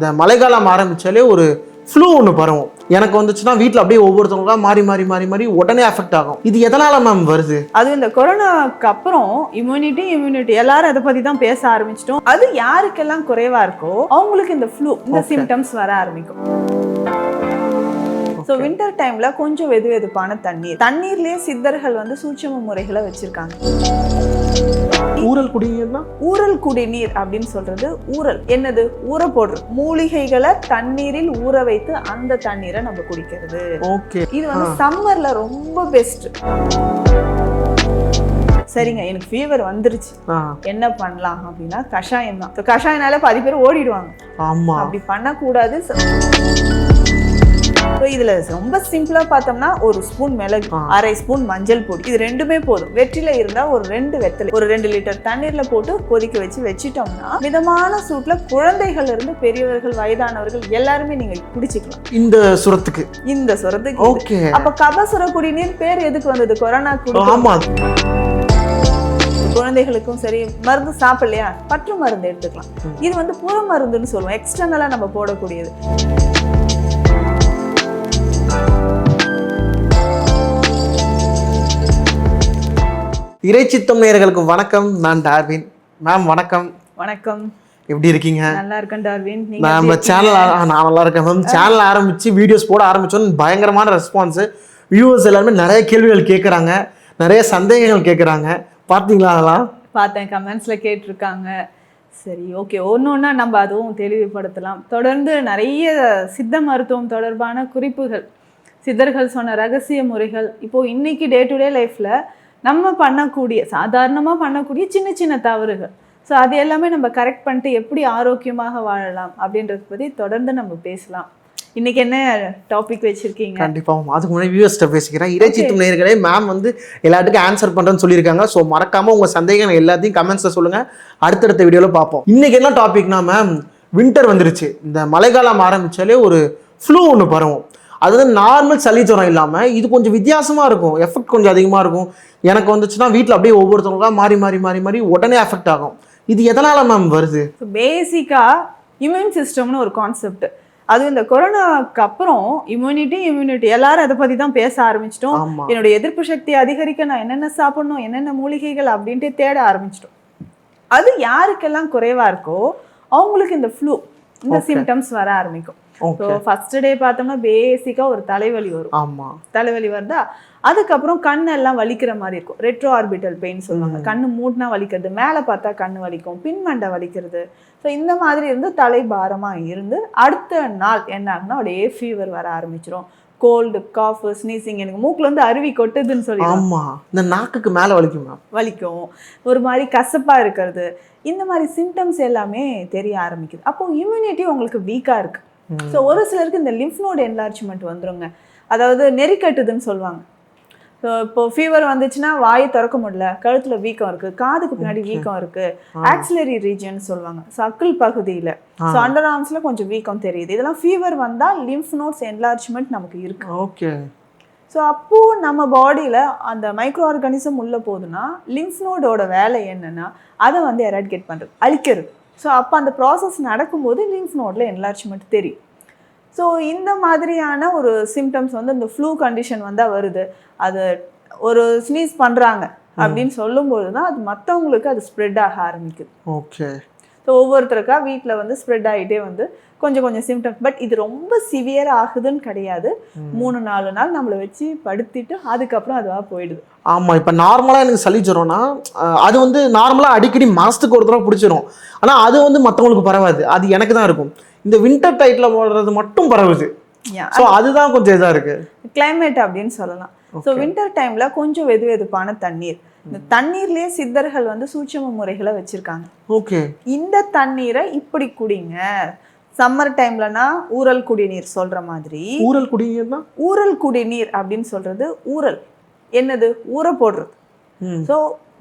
இந்த மழைக்காலம் ஆரம்பிச்சாலே ஒரு ஃப்ளூ ஒன்று பரவும். எனக்கு வந்துச்சுன்னா வீட்டில் அப்படியே ஒவ்வொருத்தவங்களா மாறி மாறி மாறி மாறி உடனே அஃபெக்ட் ஆகும். இது எதனால மேம் வருது? அது இந்த கொரோனாக்கு அப்புறம் இம்யூனிட்டி இம்யூனிட்டி எல்லாரும் அதை பத்தி தான் பேச ஆரம்பிச்சிட்டோம். அது யாருக்கெல்லாம் குறைவா இருக்கோ அவங்களுக்கு இந்த ஃப்ளூ இந்த. சிம்டம்ஸ் வர ஆரம்பிக்கும். ஸோ வின்டர் டைம்ல கொஞ்சம் வெது வெதுப்பான தண்ணீர். தண்ணீர்லயே சித்தர்கள் வந்து சூட்சம முறைகளை வச்சிருக்காங்க. ஊரல் குடிநீர்னா? ஊறல் குடிநீர் அப்படின்னு சொல்றது ஊறல். என்னது? ஊற போடுறது மூலிகைகளை தண்ணீரில் ஊற வைத்து அந்த தண்ணீரை நம்ம குடிக்கிறது. ஓகே. இது வந்து சம்மர்ல ரொம்ப பெஸ்ட் சரிங்க எனக்கு ஃபீவர் வந்துருச்சு. என்ன பண்ணலாம் அப்படின்னா கஷாயம் தான். So, கஷாயனால பாதி பேர் ஓடிடுவாங்க. ஆமா. அப்படி பண்ணக்கூடாது. ஸோ இதுல ரொம்ப சிம்பிளா பார்த்தோம்னா ஒரு ஸ்பூன் மிளகு. அரை ஸ்பூன் மஞ்சள் பொடி. இது ரெண்டுமே போதும். வெற்றில இருந்தா ஒரு ரெண்டு வெத்தலை ஒரு ரெண்டு லிட்டர் தண்ணீர்ல போட்டு கொதிக்க வச்சு வச்சிட்டோம்னா மிதமான சூட்ல குழந்தைகள் இருந்து பெரியவர்கள் வயதானவர்கள் எல்லாருமே நீங்க குடிச்சுக்கலாம். இந்த சுரத்துக்கு. இந்த சுரத்துக்கு. ஓகே. அப்ப கபசுர குடிநீர் பேர் எதுக்கு வந்தது? கொரோனா குடி ஆமா. குழந்தைகளுக்கும் சரி மருந்து சாப்பிடலையா? பற்று மருந்து எடுத்துக்கலாம். இது வந்து புற மருந்துன்னு சொல்லுவோம். எக்ஸ்டர்னலா நம்ம போடக்கூடியது. இறைச்சித்தம் நேயர்களுக்கு வணக்கம். நான் டார்வின். மேம் வணக்கம். வணக்கம். எப்படி இருக்கீங்க? நல்லா இருக்கேன் டார்வின். நம்ம சேனல் நான் நல்லா இருக்கேன் மேம். சேனல் ஆரம்பிச்சு வீடியோஸ் போட ஆரம்பிச்சோன்னு பயங்கரமான ரெஸ்பான்ஸ் வியூவர்ஸ் எல்லாருமே நிறைய கேள்விகள் கேட்குறாங்க நிறைய சந்தேகங்கள் கேட்குறாங்க பார்த்தீங்களா அதெல்லாம்? பார்த்தேன். கமெண்ட்ஸ்ல கேட்டிருக்காங்க. சரி ஓகே ஒன்று ஒன்றா நம்ம அதுவும் தெளிவுபடுத்தலாம். தொடர்ந்து நிறைய சித்த மருத்துவம் தொடர்பான குறிப்புகள். சித்தர்கள் சொன்ன ரகசிய முறைகள். இப்போ இன்னைக்கு டே டு டே லைஃப்ல நம்ம பண்ணக்கூடிய சாதாரணமாக பண்ணக்கூடிய சின்ன சின்ன தவறுகள். ஸோ அது எல்லாமே நம்ம கரெக்ட் பண்ணிட்டு எப்படி ஆரோக்கியமாக வாழலாம் அப்படின்றத பற்றி தொடர்ந்து நம்ம பேசலாம். இன்னைக்கு என்ன டாபிக் வச்சிருக்கீங்க? கண்டிப்பா மேம் அதுக்கு முன்னாடி வியூவர்ஸ்ட்ட பேசிக்கிறேன். இறைச்சித்தும் நேயர்களே மேம் வந்து எல்லாத்துக்கும் ஆன்சர் பண்றேன்னு சொல்லியிருக்காங்க. ஸோ மறக்காம உங்க சந்தேகங்கள் எல்லாத்தையும் கமெண்ட்ஸ்ல சொல்லுங்க. அடுத்தடுத்த வீடியோல பார்ப்போம். இன்னைக்கு என்ன டாபிக்னா மேம் வின்டர் வந்துருச்சு. இந்த மழைக்காலம் ஆரம்பிச்சாலே ஒரு ஃப்ளூ ஒன்று பரவும். அது வந்து நார்மல் சளி ஜுரம் இல்லாம இது கொஞ்சம் வித்தியாசமா இருக்கும். எஃபெக்ட் கொஞ்சம் அதிகமா இருக்கும். எனக்கு வந்துச்சுன்னா வீட்டில் அப்படியே ஒவ்வொருத்தவங்களா மாறி மாறி மாறி மாறி உடனே அஃபெக்ட் ஆகும். இது எதனால மேம் வருது? பேசிக்காக இம்யூன் சிஸ்டம்னு ஒரு கான்செப்ட் அது இந்த கொரோனாக்கு அப்புறம் இம்யூனிட்டி இம்யூனிட்டி எல்லாரும் அதை பற்றி தான் பேச ஆரம்பிச்சிட்டோம். ஆமா. என்னுடைய எதிர்ப்பு சக்தி அதிகரிக்க நான் என்னென்ன சாப்பிடணும் என்னென்ன மூலிகைகள் அப்படின்ட்டு தேட ஆரம்பிச்சிட்டோம். அது யாருக்கெல்லாம் குறைவா இருக்கோ அவங்களுக்கு இந்த ஃப்ளூ இந்த. சிம்டம்ஸ் வர ஆரம்பிக்கும். ஸோ ஃபர்ஸ்ட் டே பார்த்தோம்னா பேசிக்காக ஒரு தலைவலி வரும். ஆமா. தலைவலி வருதா அதுக்கப்புறம் கண்ணெல்லாம் வலிக்கிற மாதிரி இருக்கும். ரெட்ரோ ஆர்பிட்டல் பெயின் சொல்லுவாங்க. கண்ணு மூட்னா வலிக்கிறது மேலே பார்த்தா கண்ணு வலிக்கும் பின்மண்டை வலிக்கிறது. ஸோ இந்த மாதிரி இருந்து தலை பாரமா இருந்து அடுத்த நாள் என்ன ஆகுனா அப்படியே ஃபீவர் வர ஆரம்பிச்சிரும். கோல்டு காஃப் ஸ்னீசிங் எனக்கு மூக்குல இருந்து அருவி கொட்டுதுன்னு சொல்லி ஆமா. இந்த நாக்குக்கு மேல வலிக்கும் வலிக்கும். ஒரு மாதிரி கசப்பா இருக்கிறது. இந்த மாதிரி சிம்டம்ஸ் எல்லாமே தெரிய ஆரம்பிக்குது. அப்போ இம்யூனிட்டி உங்களுக்கு வீக்கா இருக்கு. ஸோ ஒரு சிலருக்கு இந்த லிம்ஃப் நோட் என்லார்ஜ்மெண்ட் வந்துருங்க. அதாவது நெறிக்கட்டுதுன்னு சொல்லுவாங்க. ஸோ இப்போ ஃபீவர் வந்துச்சுன்னா வாயை திறக்க முடியல கழுத்துல வீக்கம் இருக்கு காதுக்கு பின்னாடி. வீக்கம் இருக்கு. ஆக்சிலரி ரீஜன் சொல்லுவாங்க. ஸோ அக்கிள் பகுதியில் ஸோ அண்டர் ஆர்ம்ஸ்ல கொஞ்சம் வீக்கம் தெரியுது. இதெல்லாம் ஃபீவர் வந்தா லிம்ஃப் நோட்ஸ் என்லார்ஜ்மெண்ட் நமக்கு இருக்கு. ஓகே ஸோ அப்போ நம்ம பாடியில் அந்த மைக்ரோ ஆர்கானிசம் உள்ள போகுதுன்னா லிம்ஃப் நோடோட வேலை என்னன்னா அதை வந்து எராடிகேட் பண்ணுறது அழிக்கிறது. ஸோ அப்போ அந்த ப்ராசஸ் நடக்கும்போது லிம்ஃப் நோடில் என்லார்ஜ்மெண்ட் தெரியும். ஸோ இந்த மாதிரியான ஒரு சிம்டம்ஸ் வந்து இந்த ஃப்ளூ கண்டிஷன் வந்தால் வருது. அது ஒரு ஸ்னீஸ் பண்ணுறாங்க அப்படின்னு சொல்லும்போது தான் அது மற்றவங்களுக்கு அது ஸ்ப்ரெட் ஆக ஆரம்பிக்குது. ஓகே ஸோ ஒவ்வொருத்தருக்கா வீட்டில் வந்து ஸ்ப்ரெட் ஆகிட்டே வந்து கொஞ்சம் கொஞ்சம் சிம்டம்ஸ் பட் இது ரொம்ப சிவியர் ஆகுதுன்னு கிடையாது. மூணு நாலு நாள் நம்மளை வச்சு படுத்திட்டு அதுக்கப்புறம் அதுவாக போயிடுது. ஆமா இப்ப நார்மலா எனக்கு சளி ஜுரம்னா அது வந்து நார்மலா அடிக்கடி மாசத்துக்கு ஒரு தடவை பிடிச்சிரும். ஆனா அது வந்து மத்தவங்களுக்கு பரவாது. அது எனக்கு தான் இருக்கும். இந்த வின்டர் டைட்ல போடுறது மட்டும் பரவுது. ஸோ அதுதான் கொஞ்சம் இதா இருக்கு. கிளைமேட் அப்படின்னு சொல்லலாம். ஸோ வின்டர் டைம்ல கொஞ்சம் வெது வெதுப்பான தண்ணீர். இந்த தண்ணீர்லயே சித்தர்கள் வந்து சூட்சம முறைகளை வச்சிருக்காங்க. ஓகே. இந்த தண்ணீரை இப்படி குடிங்க. சம்மர் டைம்லனா ஊறல் குடிநீர் சொல்ற மாதிரி. ஊரல் குடிநீர்னா? ஊறல் குடிநீர் அப்படின்னு சொல்றது ஊறல். என்னது? ஊற போடுறது. ஸோ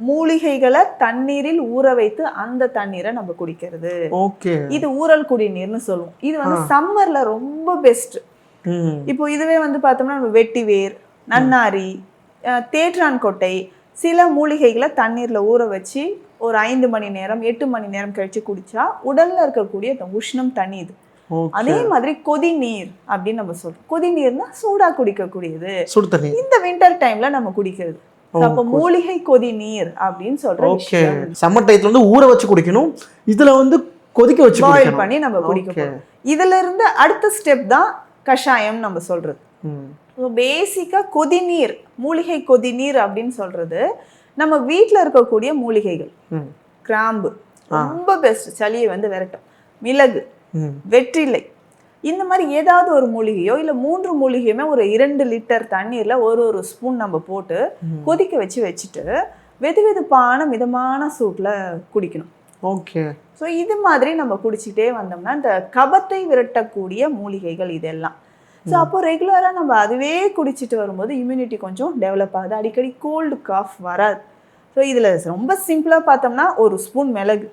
மூலிகைகளை தண்ணீரில் ஊற வைத்து அந்த தண்ணீரை நம்ம குடிக்கிறது. ஓகே. இது ஊறல் குடிநீர்னு சொல்லுவோம். இது வந்து சம்மர்ல ரொம்ப பெஸ்ட் இப்போ இதுவே வந்து பார்த்தோம்னா நம்ம வெட்டி வேர் நன்னாரி தேற்றான் கொட்டை சில மூலிகைகளை தண்ணீர்ல ஊற வச்சு ஒரு ஐந்து மணி நேரம் எட்டு மணி நேரம் கழிச்சு குடிச்சா உடல்ல இருக்கக்கூடிய அந்த உஷ்ணம் ஓகே. அதே மாதிரி கொதி நீர் அப்படின்னு நம்ம சொல்றோம். கொதி நீர்னா சூடா குடிக்கக்கூடியது. தண்ணி. இந்த வின்டர் டைம்ல நம்ம குடிக்கிறது. அப்ப மூலிகை கொதி நீர் அப்படின்னு சொல்ற ஓகே. விஷயம். சம்மர் டயத்துல வந்து ஊற வச்சு குடிக்கணும். இதுல வந்து கொதிக்க வச்சு பாயில் குடிக்கணும். பண்ணி நம்ம குடிக்க Okay. போறோம். இதுல இருந்து அடுத்த ஸ்டெப் தான் கஷாயம் நம்ம சொல்றது. ம். பேசிக்கா கொதிநீர் மூலிகை கொதிநீர் அப்படின்னு சொல்றது நம்ம வீட்ல இருக்கக்கூடிய மூலிகைகள். கிராம்பு ரொம்ப பெஸ்ட் சளியை வந்து விரட்டும். மிளகு. வெற்றிலை. இந்த மாதிரி ஏதாவது ஒரு மூலிகையோ இல்லை மூன்று மூலிகையுமே ஒரு இரண்டு லிட்டர் தண்ணீர்ல ஒரு ஒரு ஸ்பூன் நம்ம போட்டு கொதிக்க வச்சு வச்சுட்டு வெது வெதுப்பான மிதமான சூட்டில் குடிக்கணும். ஓகே. ஸோ இது மாதிரி நம்ம குடிச்சிட்டே வந்தோம்னா இந்த கபத்தை விரட்டக்கூடிய மூலிகைகள் இதெல்லாம். ஸோ அப்போ ரெகுலராக நம்ம அதுவே குடிச்சிட்டு வரும்போது இம்யூனிட்டி கொஞ்சம் டெவலப் ஆகுது. அடிக்கடி கோல்டு காஃப் வராது. ஸோ இதில் ரொம்ப சிம்பிளாக பார்த்தோம்னா ஒரு ஸ்பூன் மிளகு.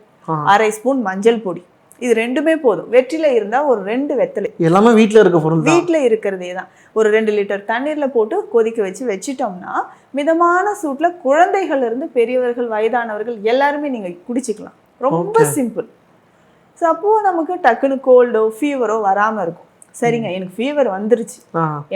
அரை ஸ்பூன் மஞ்சள் பொடி. இது ரெண்டுமே போதும். வெற்றிலை இருந்தால் ஒரு ரெண்டு வெத்தலை. எல்லாமே வீட்ல இருக்க பொருள் வீட்டில் இருக்கிறதே தான். ஒரு ரெண்டு லிட்டர் தண்ணீரில் போட்டு கொதிக்க வச்சு வச்சிட்டோம்னா மிதமான சூட்டில் குழந்தைகள் இருந்து பெரியவர்கள் வயதானவர்கள் எல்லாருமே நீங்கள் குடிச்சிக்கலாம். ரொம்ப. சிம்பிள் ஸோ அப்போது நமக்கு டக்குன்னு கோல்டோ ஃபீவரோ வராமல் இருக்கும். சரிங்க எனக்கு ஃபீவர் வந்துருச்சு.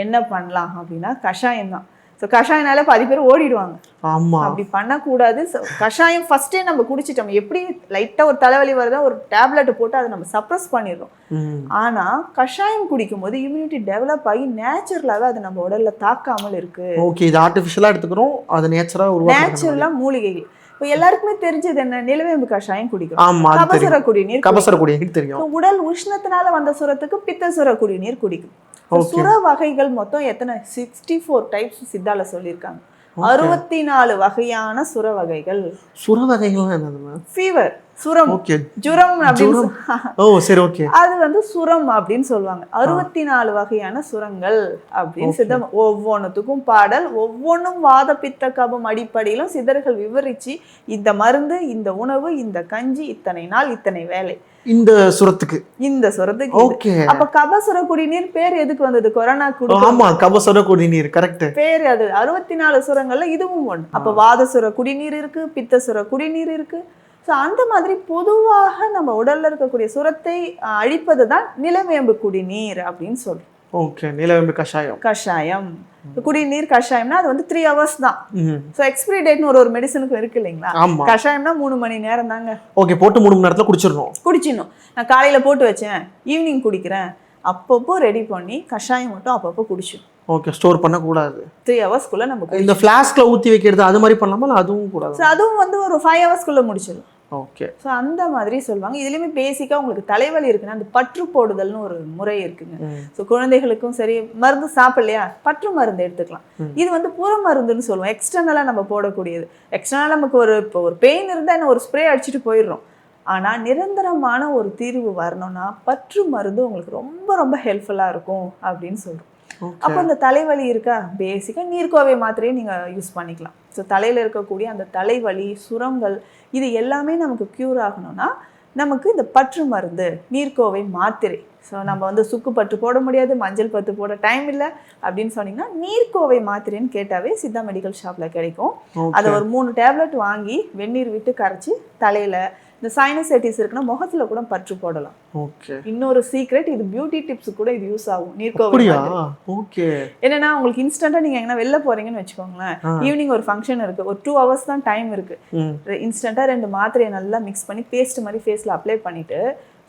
என்ன பண்ணலாம் அப்படின்னா கஷாயம் தான். ஸோ கஷாயனால பாதி பேர் ஓடிடுவாங்க. ஆமா. அப்படி பண்ணக்கூடாது. கஷாயம் ஃபர்ஸ்டே நம்ம குடிச்சிட்டோம். எப்படி லைட்டாக ஒரு தலைவலி வருதா ஒரு டேப்லெட் போட்டு அதை நம்ம சப்ரஸ் பண்ணிடுறோம். ம். ஆனா கஷாயம் குடிக்கும்போது இம்யூனிட்டி டெவலப் ஆகி நேச்சுரலாவே அது நம்ம உடல்ல தாக்காமல் இருக்கு. ஓகே இது ஆர்டிஃபிஷியலா எடுத்துக்கிறோம். அது நேச்சரா உருவாக்குறது நேச்சுரலா மூலிகைகள். இப்போ எல்லாருக்குமே தெரிஞ்சது என்ன? நிலவேம்பு கஷாயம் அது கபசுர குடிநீர் கபசர ஹீட் தெரியும். உடல் உஷ்ணத்தினால வந்த சுரத்துக்கு பித்தசுர குடிநீர் குடிக்கும். சுர வகைகள் மொத்தம் எத்தனை? சிக்ஸ்டி ஃபோர் டைப்ஸ் சித்தால சொல்லியிருக்காங்க. அறுபத்தி நாலு வகையான சுர வகைகள். சுர மேம் ஃபீவர் சுரம். ஜுரம் அப்படின்னு ஓ சரி ஓகே. அது வந்து சுரம் அப்படின்னு சொல்லுவாங்க. அறுபத்தி நாலு வகையான சுரங்கள் அப்படின்னு சித்தம் ஒவ்வொன்றுத்துக்கும் பாடல் ஒவ்வொன்றும் வாத பித்த கபம் அடிப்படையிலும் சித்தர்கள் விவரிச்சு இந்த மருந்து இந்த உணவு இந்த கஞ்சி இத்தனை நாள் இத்தனை வேலை இந்த சுரத்துக்கு. இந்த சுரத்துக்கு. ஓகே. அப்ப கபசுர குடிநீர் பேர் எதுக்கு வந்தது? கொரோனா குடி ஆமா கபசர குடிநீர் கரெக்ட் பேர் அது. அறுபத்தி நாலு சுரங்கள்ல இதுவும் ஒண்ணு. அப்ப வாதசுர குடிநீர் இருக்கு பித்தசுர குடிநீர் இருக்கு. ஸோ அந்த மாதிரி பொதுவாக நம்ம உடல்ல இருக்கக்கூடிய சுரத்தை அழிப்பது தான் நிலவேம்பு குடிநீர் அப்படின்னு சொல்றோம். ஓகே நிலவேம்பு கஷாயம். கஷாயம். குடிநீர் கஷாயம்னா அது வந்து த்ரீ ஹவர்ஸ் தான். ஸோ எக்ஸ்பிரி டேட்னு ஒரு ஒரு மெடிசனுக்கும் இருக்கு இல்லைங்களா? கஷாயம்னா மூணு மணி நேரம் தாங்க. ஓகே போட்டு மூணு மணி நேரத்துல குடிச்சிடணும். குடிச்சிடணும். நான் காலையில போட்டு வச்சேன் ஈவினிங் குடிக்கிறேன். அப்பப்போ ரெடி பண்ணி கஷாயம் மட்டும் அப்பப்போ குடிச்சிடும் ஓகே ஸ்டோர் பண்ணக்கூடாது. த்ரீ ஹவர்ஸ்க்குள்ள நம்ம இந்த ஃப்ளாஸ்க்ல ஊத்தி வைக்கிறது அது மாதிரி பண்ணலாமா? இல்ல அதுவும் கூடாது ஸோ அதுவும் வந்து ஒரு ஃபைவ் ஹவர்ஸ்க்குள்ள முடிச்சிடும் ஓகே ஸோ அந்த மாதிரி சொல்லுவாங்க. இதுலேயுமே பேசிக்காக உங்களுக்கு தலைவலி இருக்குன்னா அந்த பற்று போடுதல்னு ஒரு முறை இருக்குங்க. ஸோ குழந்தைகளுக்கும் சரி மருந்து சாப்பிடலையா? பற்று மருந்து எடுத்துக்கலாம். இது வந்து புற மருந்துன்னு சொல்லுவோம். எக்ஸ்டர்னலாக நம்ம போடக்கூடியது. எக்ஸ்டர்னலாக நமக்கு ஒரு இப்போ ஒரு பெயின் இருந்தால் என்ன ஒரு ஸ்ப்ரே அடிச்சுட்டு போயிடுறோம். ஆனால் நிரந்தரமான ஒரு தீர்வு வரணும்னா பற்று மருந்து உங்களுக்கு ரொம்ப ரொம்ப ஹெல்ப்ஃபுல்லாக இருக்கும் அப்படின்னு சொல்கிறோம் அப்போ இந்த தலைவலி இருக்கா? பேசிக்காக நீர்க்கோவை மாத்திரையை நீங்கள் யூஸ் பண்ணிக்கலாம். ஸோ தலையில் இருக்கக்கூடிய அந்த தலைவலி சுரங்கள் இது எல்லாமே நமக்கு க்யூர் ஆகணும்னா நமக்கு இந்த பற்று மருந்து நீர்க்கோவை மாத்திரை. ஸோ நம்ம வந்து சுக்கு பற்று போட முடியாது மஞ்சள் பற்று போட டைம் இல்லை அப்படின்னு சொன்னீங்கன்னா நீர்க்கோவை மாத்திரைன்னு கேட்டாவே சித்தா மெடிக்கல் ஷாப்பில் கிடைக்கும். அதை ஒரு மூணு டேப்லெட் வாங்கி வெந்நீர் விட்டு கரைச்சி தலையில் இந்த சைனசைட்டிஸ் இருக்குன்னா முகத்தில் கூட பற்று போடலாம். ஓகே இன்னொரு சீக்ரெட் இது பியூட்டி டிப்ஸ் கூட இது யூஸ் ஆகும். நீர்க்கோவை அப்படியா? மாத்திரை. ஓகே என்னன்னா உங்களுக்கு இன்ஸ்டன்ட்டாக நீங்கள் எங்கன்னா வெளில போறீங்கன்னு வச்சுக்கோங்களேன். ஈவினிங் ஒரு ஃபங்க்ஷன் இருக்கு. ஒரு டூ ஹவர்ஸ் தான் டைம் இருக்கு. ம். இன்ஸ்டண்ட்டாக ரெண்டு மாத்திரையை நல்லா மிக்ஸ் பண்ணி பேஸ்ட் மாதிரி ஃபேஸில் அப்ளை பண்ணிட்டு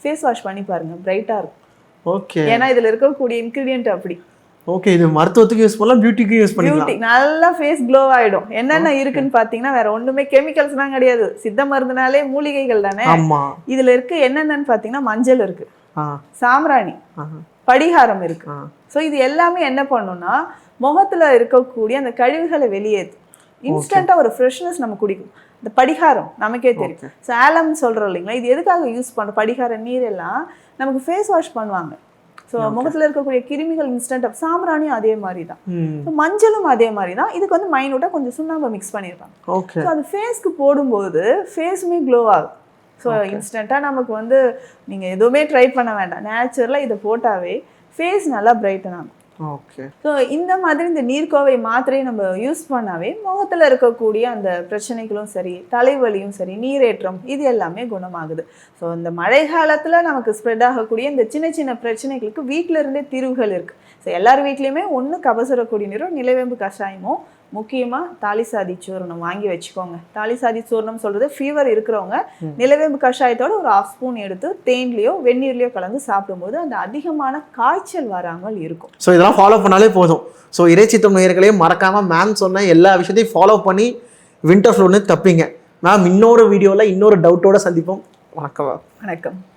ஃபேஸ் வாஷ் பண்ணி பாருங்க. பிரைட்டாக இருக்கும். ஓகே ஏன்னா இதில் இருக்கக்கூடிய இன்க்ரீடியன்ட் அப்படி. ஓகே இது மருத்துவத்துக்கு யூஸ் பண்ணலாம் பியூட்டிக்கு யூஸ் பண்ணிக்கலாம். நல்லா ஃபேஸ் க்ளோ ஆயிடும். என்னென்ன இருக்குன்னு பார்த்தீங்கன்னா வேற ஒண்ணுமே கெமிக்கல்ஸ்லாம் கிடையாது. சித்த மருந்துனாலே மூலிகைகள் தானே? ஆமா. இதுல இருக்கு என்னென்னன்னு பார்த்தீங்கன்னா மஞ்சள் இருக்கு. ஆ. படிகாரம் இருக்கு. ஸோ இது எல்லாமே என்ன பண்ணும்னா முகத்துல இருக்கக்கூடிய அந்த கழிவுகளை வெளியேற்றும் இன்ஸ்டண்ட்டாக ஒரு ஃப்ரெஷ்னஸ் நம்ம குடிக்கும். இந்த படிகாரம் நமக்கே தெரியும். ஸோ ஆலம்னு சொல்கிறோம் இல்லைங்களா? இது எதுக்காக யூஸ் பண்ணுறோம் படிகார நீர் எல்லாம் நமக்கு ஃபேஸ் வாஷ் பண்ணுவாங்க. ஸோ முகத்துல இருக்கக்கூடிய கிருமிகள் இன்ஸ்டன்ட் சாம்பிராணியும் அதே மாதிரி தான் ஸோ மஞ்சளும் அதே மாதிரி தான் இதுக்கு வந்து மைனூட்டாக கொஞ்சம் சுண்ணாம்பு மிக்ஸ் பண்ணியிருப்பாங்க ஓகே ஸோ அது ஃபேஸ்க்கு போடும்போது ஃபேஸுமே க்ளோ ஆகும். ஸோ இன்ஸ்டண்ட்டாக நமக்கு வந்து நீங்கள் எதுவுமே ட்ரை பண்ண வேண்டாம். நேச்சுரலாக இதை போட்டாவே ஃபேஸ் நல்லா பிரைட்டன் ஆகும். ஸோ இந்த மாதிரி இந்த நீர்க்கோவை மாத்திரையை நம்ம யூஸ் பண்ணாவே முகத்தில் இருக்கக்கூடிய அந்த பிரச்சனைகளும் சரி தலைவலியும் சரி நீரேற்றம் இது எல்லாமே குணமாகுது. ஸோ இந்த மழை காலத்தில் நமக்கு ஸ்ப்ரெட் ஆகக்கூடிய இந்த சின்ன சின்ன பிரச்சனைகளுக்கு வீட்டில இருந்தே தீர்வுகள் இருக்குது ஸோ எல்லார் வீட்லேயுமே ஒன்று கபசுர குடிநீரும் நிலவேம்பு கஷாயமோ முக்கியமாக தாலிசாதி சூர்ணம் வாங்கி வச்சுக்கோங்க. தாலிசாதி சூர்ணம் சொல்கிறது ஃபீவர் இருக்கிறவங்க நிலவேம்பு கஷாயத்தோட ஒரு ஆஃப் ஸ்பூன் எடுத்து தேன்லேயோ வெந்நீர்லேயோ கலந்து சாப்பிடும்போது அந்த அதிகமான காய்ச்சல் வராமல் இருக்கும். ஸோ இதெல்லாம் ஃபாலோ பண்ணாலே போதும். ஸோ இறைச்சித்தம் நேயர்களையும் மறக்காமல் மேம் சொன்ன எல்லா விஷயத்தையும் ஃபாலோ பண்ணி வின்டர் ஃப்ளூன்னு தப்பிங்க. மேம் இன்னொரு வீடியோவில் இன்னொரு டவுட்டோட சந்திப்போம். வணக்கம் வணக்கம்.